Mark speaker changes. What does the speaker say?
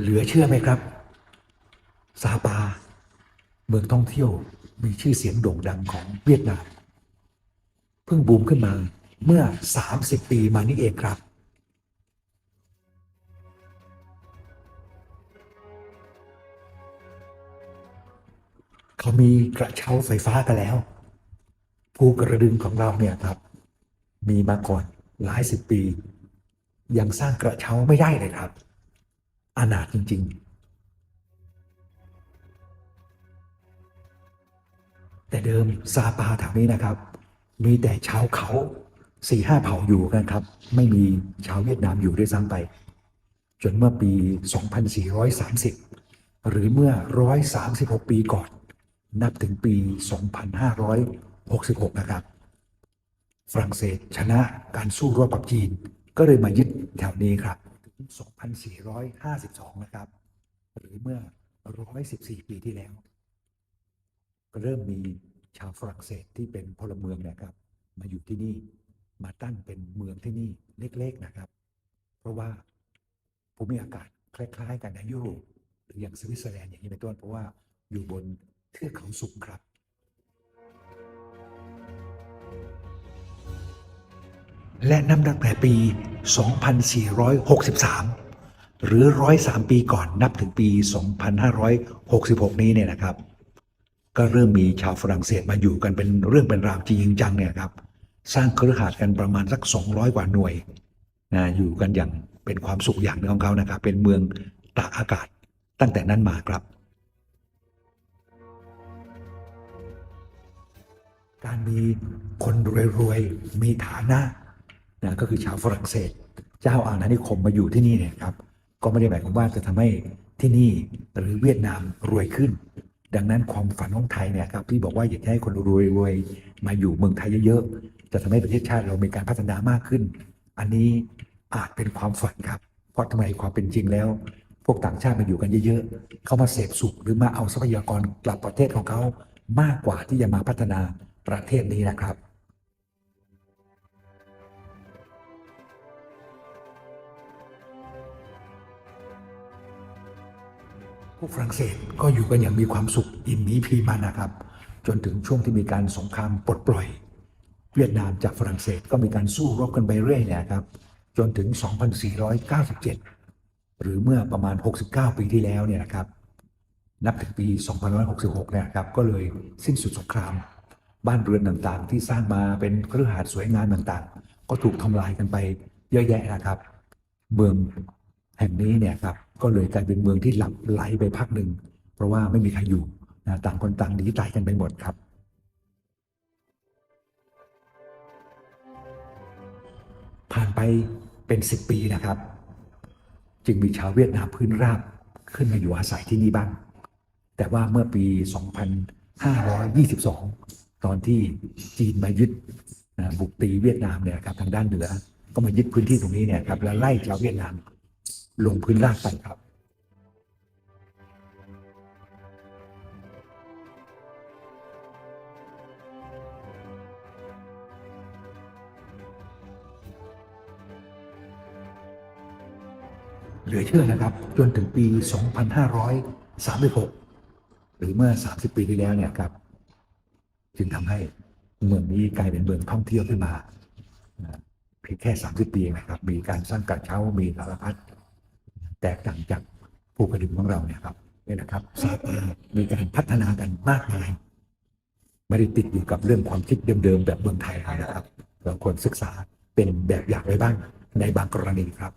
Speaker 1: เหลือเชื่อไหมครับ ซาปา เมืองท่องเที่ยวมีชื่อเสียงโด่งดังของเวียดนาม เพิ่งบูมขึ้นมาเมื่อ 30 ปีมานี่เองครับ เขามีกระเช้าไฟฟ้ากันแล้ว ภูกระดึงของเราเนี่ยครับ มีมาก่อนหลายสิบปี ยังสร้างกระเช้าไม่ได้เลยครับ อนาถจริง ๆ แต่เดิมซาปาแถวนี้นะครับ มีแต่ชาวเขาสี่ห้าเผ่าอยู่กันครับ ไม่มีชาวเวียดนามอยู่ด้วยซ้ำไป จนเมื่อปี 2430 หรือเมื่อ 136 ปีก่อน นับถึงปี 2566 นะครับ ฝรั่งเศสชนะการสู้รบกับจีน ก็เลยมายึดแถวนี้ครับ 2452 นะครับ หรือเมื่อ 114 ปีที่แล้วก็เริ่มมีชาวฝรั่งเศสที่เป็นพลเมืองนะครับ มาอยู่ที่นี่มาตั้งเป็นเมืองที่นี่เล็กๆนะครับ เพราะว่าภูมิอากาศคล้าย ๆ กันในยุโรปหรืออย่างสวิตเซอร์แลนด์อย่างนี้เป็นต้นเพราะว่าอยู่บนเทือกเขาสูงครับ และนับตั้งแต่ปี 2463 หรือ 103 ปีก่อนนับถึงปี 2566 นี้เนี่ยนะครับ ก็เริ่มมีชาวฝรั่งเศสมาอยู่กันเป็นเรื่องเป็นราวจริงจังเนี่ยครับ สร้างเครือข่ายกันประมาณสัก 200 กว่าหน่วยนะอยู่กันอย่างเป็นความสุขอย่างนึงของเขานะครับ เป็นเมืองตากอากาศตั้งแต่นั้นมาครับ การมีคนรวยๆ มีฐานะ นะก็คือชาวฝรั่งเศส เจ้าอาณานิคมมาอยู่ที่นี่เนี่ยครับก็ไม่ได้หมายความว่าจะทำให้ที่นี่หรือเวียดนามรวยขึ้น ดังนั้นความฝันของไทยเนี่ยครับที่บอกว่าอยากให้คนรวยๆมาอยู่เมืองไทยเยอะๆจะทำให้ประเทศชาติเรามีการพัฒนามากขึ้น อันนี้อาจเป็นความฝันครับ เพราะทำไมความเป็นจริงแล้ว พวกต่างชาติมาอยู่กันเยอะๆ เขามาเสพสุขหรือมาเอาทรัพยากรกลับประเทศของเขามากกว่าที่จะมาพัฒนาประเทศนี้นะครับ พวกฝรั่งเศสก็อยู่กันอย่างมีความสุขอิ่มมีพีมันนะครับ จนถึงช่วงที่มีการสงครามปลดปล่อย เวียดนามจากฝรั่งเศสก็มีการสู้รบกันไปเรื่อยนี่ยครับ จนถึง 2497 หรือเมื่อประมาณ 69 ปีที่แล้วเนี่ยนะครับนับถึงปี 2566เนี่ยครับก็เลยสิ้นสุดสงคราม บ้านเรือนต่างๆ ที่สร้างมาเป็นเครือข่ายสวยงามต่างๆ ก็ถูกทำลายกันไปเยอะแยะนะครับ เมืองแห่งนี้เนี่ยครับ ก็เลยกลายเป็นเมืองที่หลับไหลไปพักหนึ่ง เพราะว่าไม่มีใครอยู่นะต่างคนต่างหนีตายกันไปหมดครับ ผ่านไปเป็น10ปีนะครับ จึงมีชาวเวียดนามพื้นราบขึ้นมาอยู่อาศัยที่นี่บ้าง แต่ว่าเมื่อปี 2522 ตอนที่จีนมายึดบุกตีเวียดนามเนี่ยครับทางด้านเหนือ ก็มายึดพื้นที่ตรงนี้เนี่ยครับแล้วไล่ชาวเวียดนาม ลงพื้นราบไปครับเหลือเชื่อนะครับ จนถึงปี 2536 หรือเมื่อ 30 ปีที่แล้วเนี่ยครับ จึงทำให้เมืองนี้กลายเป็นเมืองท่องเที่ยวขึ้นมาเพียงแค่ 30 ปีเองนะครับ มีการสร้างกระเช้ามีสารพัด แตกต่างจากภูกระดึงของเราเนี่ยครับนี่นะครับสาปามีการพัฒนากันมากมายไม่ได้ติดอยู่กับเรื่องความคิดเดิมๆแบบเมืองไทยนะครับเราควรศึกษาเป็นแบบอย่างไว้บ้างในบางกรณีครับ